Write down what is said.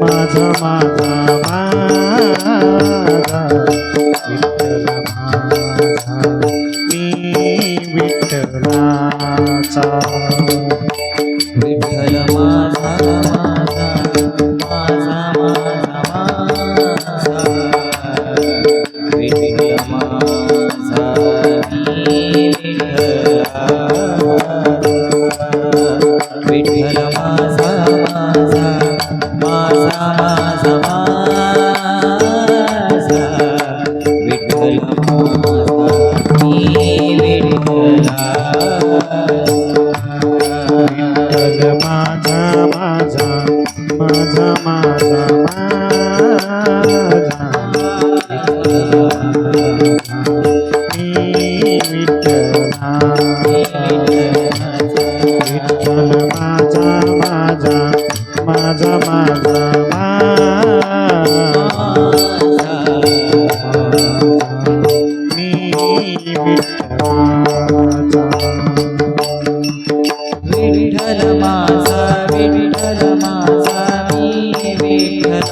माझा माझा माझा. विठ्ठल माझा मी विठ्ठलाचा. विठ्ठल माझा विठ्ठल